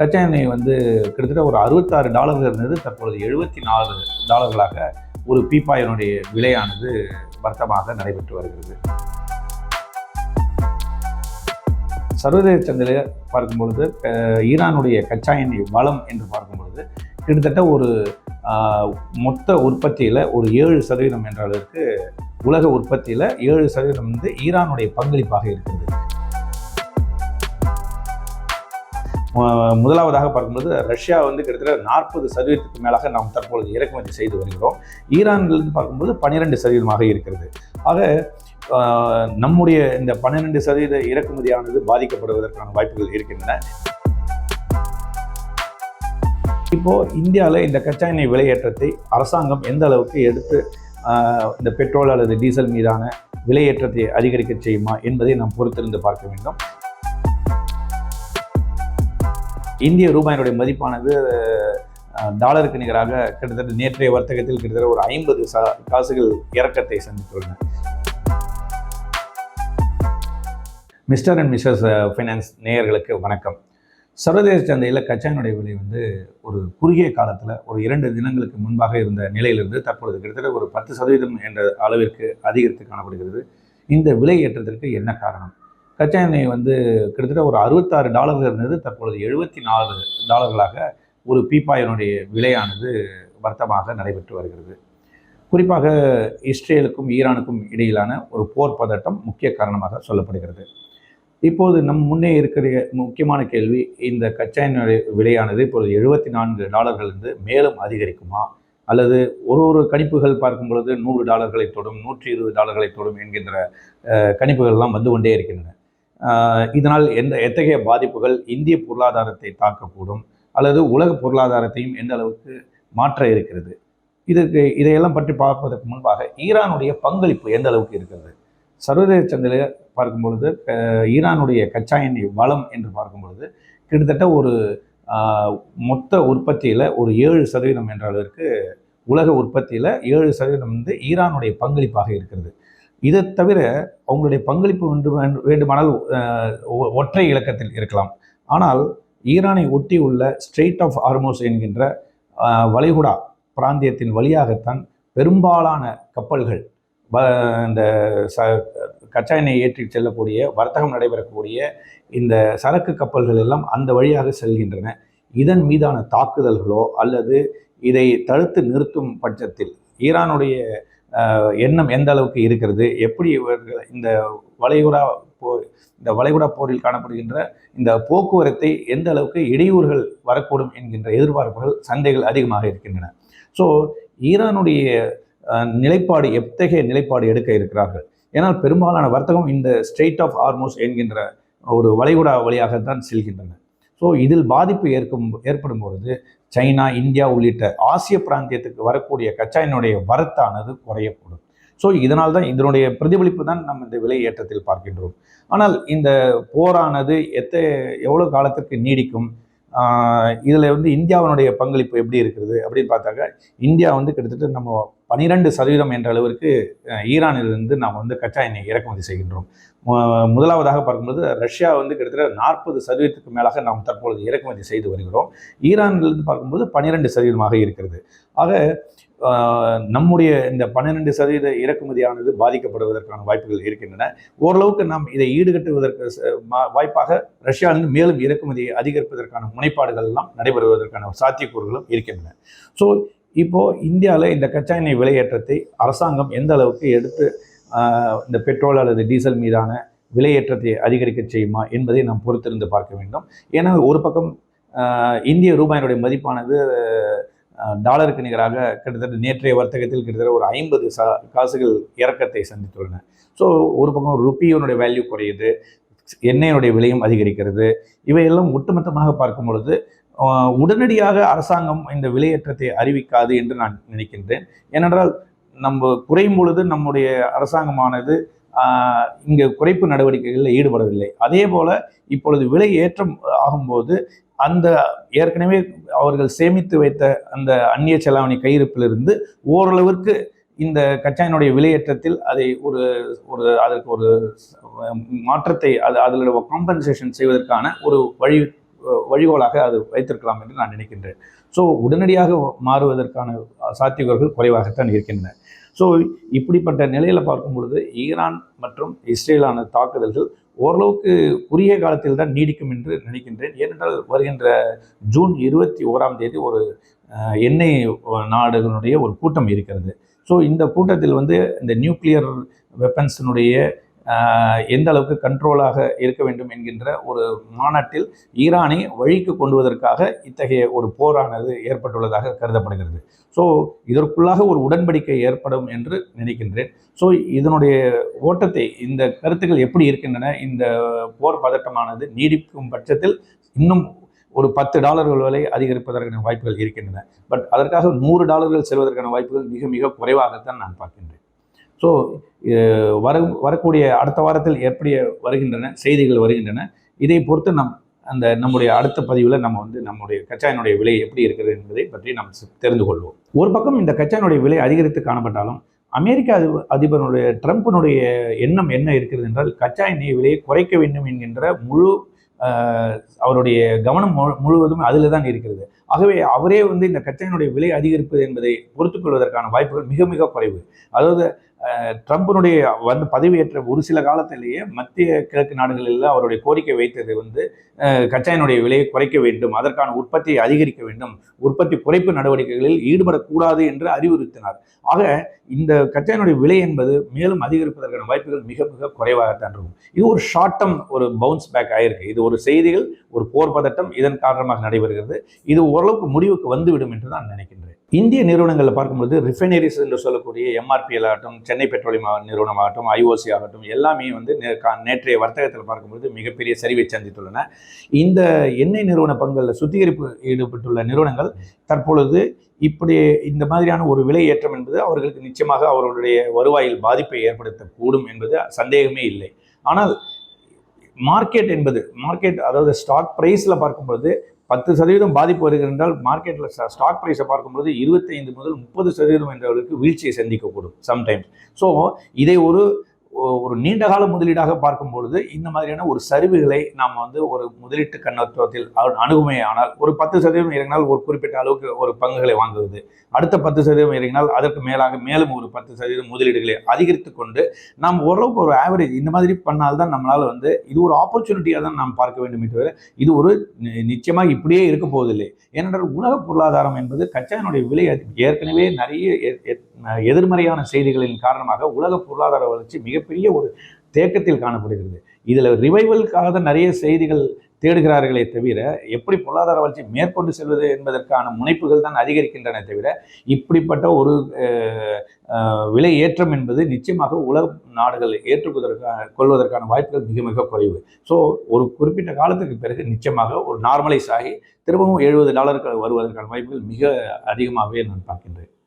கச்சா எண்ணெய் வந்து கிட்டத்தட்ட ஒரு அறுபத்தாறு டாலர்கள் இருந்தது. தற்பொழுது எழுபத்தி நாலு டாலர்களாக ஒரு பீப்பாயினுடைய விலையானது வர்த்தமாக நடைபெற்று வருகிறது. சர்வதேச சந்தையில் பார்க்கும் பொழுது ஈரானுடைய கச்சா எண்ணெய் வளம் என்று பார்க்கும் பொழுது கிட்டத்தட்ட ஒரு மொத்த உற்பத்தியில் ஒரு ஏழு சதவீதம் என்ற அளவிற்கு உலக உற்பத்தியில் ஏழு சதவீதம் வந்து ஈரானுடைய பங்களிப்பாக இருக்கிறது. முதலாவதாக பார்க்கும்போது ரஷ்யா வந்து கிட்டத்தட்ட நாற்பது சதவீதத்துக்கு மேலாக நாம் தற்பொழுது இறக்குமதி செய்து வருகிறோம். ஈரான்லேருந்து பார்க்கும்போது பன்னிரெண்டு சதவீதமாக இருக்கிறது. ஆக நம்முடைய இந்த பன்னிரெண்டு சதவீத இறக்குமதியானது பாதிக்கப்படுவதற்கான வாய்ப்புகள் இருக்கின்றன. இப்போ இந்தியாவில் இந்த கச்சா எண்ணெய் விலையேற்றத்தை அரசாங்கம் எந்த அளவுக்கு எடுத்து இந்த பெட்ரோல் அல்லது டீசல் மீதான விலையேற்றத்தை அதிகரிக்க செய்யுமா என்பதை நாம் பொறுத்திருந்து பார்க்க வேண்டும். இந்திய ரூபாயினுடைய மதிப்பானது டாலருக்கு நிகராக கிட்டத்தட்ட நேற்றைய வர்த்தகத்தில் கிட்டத்தட்ட ஒரு ஐம்பது சா காசுகள் இறக்கத்தை சந்தித்துள்ளன. மிஸ்டர் அண்ட் மிஸ்ஸஸ் ஃபைனான்ஸ் நேயர்களுக்கு வணக்கம். சர்வதேச சந்தையில் கச்சானுடைய விலை வந்து ஒரு குறுகிய காலத்தில் ஒரு இரண்டு தினங்களுக்கு முன்பாக இருந்த நிலையிலிருந்து தற்பொழுது கிட்டத்தட்ட ஒரு பத்து சதவீதம் என்ற அளவிற்கு அதிகரித்து காணப்படுகிறது. இந்த விலை ஏற்றத்திற்கு என்ன காரணம்? கச்சா எண்ணெய் வந்து கிட்டத்தட்ட ஒரு அறுபத்தாறு டாலர்கள் இருந்தது. தற்பொழுது எழுபத்தி நாலு டாலர்களாக ஒரு பீப்பாயினுடைய விலையானது வர்த்தமாக நடைபெற்று வருகிறது. குறிப்பாக இஸ்ரேலுக்கும் ஈரானுக்கும் இடையிலான ஒரு போர் பதட்டம் முக்கிய காரணமாக சொல்லப்படுகிறது. இப்போது நம் முன்னே இருக்கிற முக்கியமான கேள்வி இந்த கச்சா எண்ணெய் விலையானது இப்போது எழுபத்தி நான்கு டாலர்கள் இருந்து மேலும் அதிகரிக்குமா? அல்லது ஒரு ஒரு கணிப்புகள் பார்க்கும் பொழுது நூறு டாலர்களை தொடும் நூற்றி இருபது டாலர்களை தொடும் என்கின்ற கணிப்புகள்லாம் வந்து கொண்டே இருக்கின்றன. இதனால் எந்த எத்தகைய பாதிப்புகள் இந்திய பொருளாதாரத்தை தாக்கக்கூடும் அல்லது உலக பொருளாதாரத்தையும் எந்த அளவுக்கு மாற்ற இருக்கிறது? இதற்கு இதையெல்லாம் பற்றி பார்ப்பதற்கு முன்பாக ஈரானுடைய பங்களிப்பு எந்த அளவுக்கு இருக்கிறது? சர்வதேச சந்தையில் பார்க்கும் பொழுது ஈரானுடைய கச்சா எண்ணெய் வளம் என்று பார்க்கும் பொழுது கிட்டத்தட்ட ஒரு மொத்த உற்பத்தியில் ஒரு ஏழு சதவீதம் என்ற அளவிற்கு உலக உற்பத்தியில் ஏழு சதவீதம் வந்து ஈரானுடைய பங்களிப்பாக இருக்கிறது. இதை தவிர அவங்களுடைய பங்களிப்பு வேண்டும் வேண்டுமானால் ஒற்றை இலக்கத்தில் இருக்கலாம். ஆனால் ஈரானை ஒட்டி உள்ள ஸ்ட்ரெயிட் ஆஃப் ஆர்மோஸ் என்கின்ற வளைகுடா பிராந்தியத்தின் வழியாகத்தான் பெரும்பாலான கப்பல்கள் வ- இந்த ச கச்சா எண்ணெய் ஏற்றி செல்லக்கூடிய வர்த்தகம் நடைபெறக்கூடிய இந்த சரக்கு கப்பல்கள் எல்லாம் அந்த வழியாக செல்கின்றன. இதன் மீதான தாக்குதல்களோ அல்லது இதை தடுத்து நிறுத்தும் பட்சத்தில் ஈரானுடைய எண்ணம் எந்த அளவுக்கு இருக்கிறது? எப்படி இந்த வளைகுடா போ இந்த வளைகுடா போரில் காணப்படுகின்ற இந்த போக்குவரத்தை எந்த அளவுக்கு இடையூறுகள் வரக்கூடும் என்கின்ற எதிர்பார்ப்புகள் சந்தைகள் அதிகமாக இருக்கின்றன. ஸோ ஈரானுடைய நிலைப்பாடு எத்தகைய நிலைப்பாடு எடுக்க இருக்கிறார்கள்? ஏன்னால் பெரும்பாலான வர்த்தகம் இந்த ஸ்ட்ரெயிட் ஆஃப் ஆர்மோஸ் என்கின்ற ஒரு வளைகுடா வழியாகத்தான் செல்கின்றன. ஸோ இதில் பாதிப்பு ஏற்கும் ஏற்படும் பொழுது சைனா இந்தியா உள்ளிட்ட ஆசிய பிராந்தியத்துக்கு வரக்கூடிய கச்சா வரத்தானது குறையக்கூடும். ஸோ இதனால் தான் இதனுடைய பிரதிபலிப்பு தான் நம்ம இந்த விலை ஏற்றத்தில் பார்க்கின்றோம். ஆனால் இந்த போரானது எத்த எவ்வளோ காலத்திற்கு நீடிக்கும்? இதில் வந்து இந்தியாவினுடைய பங்களிப்பு எப்படி இருக்கிறது அப்படின்னு பார்த்தாக்க இந்தியா வந்து கிட்டத்தட்ட நம்ம பனிரெண்டு சதவீதம் என்ற அளவிற்கு ஈரானிலிருந்து நாம் வந்து கச்சா எண்ணெய் இறக்குமதி செய்கின்றோம். முதலாவதாக பார்க்கும்போது ரஷ்யா வந்து கிட்டத்தட்ட நாற்பது சதவீதத்துக்கு மேலாக நாம் தற்பொழுது இறக்குமதி செய்து வருகிறோம். ஈரானிலிருந்து பார்க்கும்போது பன்னிரெண்டு சதவீதமாக இருக்கிறது. ஆக நம்முடைய இந்த பன்னிரெண்டு சதவீத இறக்குமதியானது பாதிக்கப்படுவதற்கான வாய்ப்புகள் இருக்கின்றன. ஓரளவுக்கு நாம் இதை ஈடுகட்டுவதற்கு மா- வாய்ப்பாக ரஷ்யாவிலிருந்து மேலும் இறக்குமதியை அதிகரிப்பதற்கான முனைப்பாடுகள் எல்லாம் நடைபெறுவதற்கான சாத்தியக்கூறுகளும் இருக்கின்றன. ஸோ இப்போது இந்தியாவில் இந்த கச்சா எண்ணெய் விலையேற்றத்தை அரசாங்கம் எந்த அளவுக்கு எடுத்து இந்த பெட்ரோல் அல்லது டீசல் மீதான விலையேற்றத்தை அதிகரிக்க செய்யுமா என்பதை நாம் பொறுத்திருந்து பார்க்க வேண்டும். ஏன்னா ஒரு பக்கம் இந்திய ரூபாயினுடைய மதிப்பானது டாலருக்கு நிகராக கிட்டத்தட்ட நேற்றைய வர்த்தகத்தில் கிட்டத்தட்ட ஒரு ஐம்பது சா காசுகள் இறக்கத்தை சந்தித்துள்ளன. ஸோ ஒரு பக்கம் ருப்பியோனுடைய வேல்யூ குறையுது எண்ணெயினுடைய விலையும் அதிகரிக்கிறது. இவையெல்லாம் ஒட்டுமொத்தமாக பார்க்கும் பொழுது உடனடியாக அரசாங்கம் இந்த விலையேற்றத்தை அறிவிக்காது என்று நான் நினைக்கின்றேன். ஏனென்றால் நம்ம குறையும் பொழுது நம்முடைய அரசாங்கமானது இங்கே குறைப்பு நடவடிக்கைகளில் ஈடுபடவில்லை. அதே போல இப்பொழுது விலை ஏற்றம் ஆகும்போது அந்த ஏற்கனவே அவர்கள் சேமித்து வைத்த அந்த அந்நிய செலாவணி கையிருப்பிலிருந்து ஓரளவிற்கு இந்த கச்சாயினுடைய விலையேற்றத்தில் அதை ஒரு ஒரு அதற்கு ஒரு மாற்றத்தை அது அதில் காம்பன்சேஷன் செய்வதற்கான ஒரு வழி வழிகோலாக அது வைத்திருக்கலாம் என்று நான் நினைக்கின்றேன். ஸோ உடனடியாக மாறுவதற்கான சாத்தியக்கூறுகள் குறைவாகத்தான் இருக்கின்றன. ஸோ இப்படிப்பட்ட நிலையில் பார்க்கும் பொழுது ஈரான் மற்றும் இஸ்ரேலான தாக்குதல்கள் ஓரளவுக்கு குறுகிய காலத்தில் தான் நீடிக்கும் என்று நினைக்கின்றேன். ஏனென்றால் வருகின்ற ஜூன் இருபத்தி ஓராம் தேதி ஒரு எண்ணெய் நாடுகளுடைய ஒரு கூட்டம் இருக்கிறது. ஸோ இந்த கூட்டத்தில் வந்து இந்த நியூக்ளியர் வெப்பன்ஸினுடைய எந்த அளவுக்கு கண்ட்ரோலாக இருக்க வேண்டும் என்கின்ற ஒரு மாநாட்டில் ஈரானை வழிக்கு கொண்டுவதற்காக இத்தகைய ஒரு போரானது ஏற்பட்டுள்ளதாக கருதப்படுகிறது. ஸோ இதற்குள்ளாக ஒரு உடன்படிக்கை ஏற்படும் என்று நினைக்கின்றேன். ஸோ இதனுடைய ஓட்டத்தை இந்த கருத்துக்கள் எப்படி இருக்கின்றன இந்த போர் பதட்டமானது நீடிக்கும் பட்சத்தில் இன்னும் ஒரு பத்து டாலர்கள் வரை அதிகரிப்பதற்கான வாய்ப்புகள் இருக்கின்றன. பட் அதற்காக நூறு டாலர்கள் செல்வதற்கான வாய்ப்புகள் மிக மிக குறைவாகத்தான் நான் பார்க்கின்றேன். ஸோ வர வரக்கூடிய அடுத்த வாரத்தில் எப்படி வருகின்றன செய்திகள் வருகின்றன இதை பொறுத்து நம் அந்த நம்முடைய அடுத்த பதிவில் நம்ம வந்து நம்முடைய கச்சாயினுடைய விலை எப்படி இருக்கிறது என்பதை பற்றி நாம் தெரிந்து கொள்வோம். ஒரு பக்கம் இந்த கச்சாயினுடைய விலை அதிகரித்து காணப்பட்டாலும் அமெரிக்க அதிப அதிபருடைய ட்ரம்ப்பினுடைய எண்ணம் என்ன இருக்கிறது என்றால் கச்சா எண்ணெய் விலையை குறைக்க வேண்டும் என்கின்ற முழு அவருடைய கவனம் முழு- முழுவதும் அதில் தான் இருக்கிறது. ஆகவே அவரே வந்து இந்த கச்சையினுடைய விலை அதிகரிப்பது என்பதை பொறுத்துக் கொள்வதற்கான வாய்ப்புகள் மிக மிக குறைவு. அதாவது ட்ரம்ப்பினுடைய வந்து பதவியேற்ற ஒரு சில காலத்திலேயே மத்திய கிழக்கு நாடுகளில் அவருடைய கோரிக்கை வைத்தது வந்து கச்சாயினுடைய விலையை குறைக்க வேண்டும் அதற்கான உற்பத்தியை அதிகரிக்க வேண்டும் உற்பத்தி குறைப்பு நடவடிக்கைகளில் ஈடுபடக்கூடாது என்று அறிவுறுத்தினார். ஆக இந்த கச்சாயினுடைய விலை என்பது மேலும் அதிகரிப்பதற்கான வாய்ப்புகள் மிக மிக குறைவாகத்தான் இருக்கும். இது ஒரு ஷார்ட் டம் ஒரு பவுன்ஸ் பேக் ஆயிருக்கு. இது ஒரு செய்திகள் ஒரு போர் பதட்டம் இதன் காரணமாக நடைபெறுகிறது. இது ஓரளவுக்கு முடிவுக்கு வந்துவிடும் என்று நான் நினைக்கின்றேன். இந்திய நிறுவனங்களில் பார்க்கும்போது ரிஃபைனரிஸ் என்று சொல்லக்கூடிய எம்ஆர்பிஎல் ஆகட்டும் சென்னை பெட்ரோலியம் நிறுவனம் ஆகட்டும் ஐஓசி ஆகட்டும் எல்லாமே வந்து கா- நேற்றைய வர்த்தகத்தில் பார்க்கும்போது மிகப்பெரிய சரிவை சந்தித்துள்ளன. இந்த எண்ணெய் நிறுவன பங்குகளில் சுத்திகரிப்பு ஈடுபட்டுள்ள நிறுவனங்கள் தற்பொழுது இப்படி இந்த மாதிரியான ஒரு விலை ஏற்றம் என்பது அவர்களுக்கு நிச்சயமாக அவர்களுடைய வருவாயில் பாதிப்பை ஏற்படுத்தக்கூடும் என்பது சந்தேகமே இல்லை. ஆனால் மார்க்கெட் என்பது மார்க்கெட் அதாவது ஸ்டாக் ப்ரைஸில் பார்க்கும்பொழுது பத்து சதவீதம் பாதிப்பு வருகிறது என்றால் மார்க்கெட்டில் ஸ்டாக் ப்ரைஸை பார்க்கும்போது இருபத்தைந்து முதல் முப்பது சதவீதம் என்றவர்களுக்கு வீழ்ச்சியை சந்திக்கக்கூடும் சம்டைம்ஸ் ஸோ இதை ஒரு ஒரு நீண்ட கால முதலீடாக பார்க்கும் பொழுது இந்த மாதிரியான ஒரு சரிவுகளை நாம் வந்து ஒரு முதலீட்டு கண்ணோட்டத்தில் அணு- அணுகுமே ஆனால் ஒரு பத்து சதவீதம் இறங்கினால் ஒரு குறிப்பிட்ட அளவுக்கு ஒரு பங்குகளை வாங்குவது. அடுத்த பத்து சதவீதம் இறங்கினால் அதற்கு மேலாக மேலும் ஒரு பத்து சதவீதம் முதலீடுகளை அதிகரித்து கொண்டு நாம் ஓரளவுக்கு ஒரு ஆவரேஜ் இந்த மாதிரி பண்ணால்தான் நம்மளால் வந்து இது ஒரு ஆப்பர்ச்சுனிட்டியாக தான் நாம் பார்க்க வேண்டும் என்று இது ஒரு நி- நிச்சயமாக இப்படியே இருக்க போவதில்லை. ஏனென்றால் உலக பொருளாதாரம் என்பது கச்சாயினுடைய விலை ஏற்கனவே நிறைய எதிர்மறையான செய்திகளின் காரணமாக உலக பொருளாதார வளர்ச்சி மிக மிகப்பெரிய ஒரு தேக்கத்தில் காணப்படுகிறது. இதில் ரிவைவலுக்காக நிறைய செய்திகள் தேடுகிறார்களே தவிர எப்படி பொருளாதார வளர்ச்சி மேற்கொண்டு செல்வது என்பதற்கான முனைப்புகள் தான் அதிகரிக்கின்றன தவிர இப்படிப்பட்ட ஒரு விலை ஏற்றம் என்பது நிச்சயமாக உலக நாடுகள் ஏற்றுக்குவதற்கான கொள்வதற்கான வாய்ப்புகள் மிக மிக குறைவு. ஸோ ஒரு குறிப்பிட்ட காலத்துக்கு பிறகு நிச்சயமாக ஒரு நார்மலைஸ் ஆகி திரும்பவும் எழுபது டாலருக்கு வருவதற்கான வாய்ப்புகள் மிக அதிகமாகவே நான் பார்க்கின்றேன்.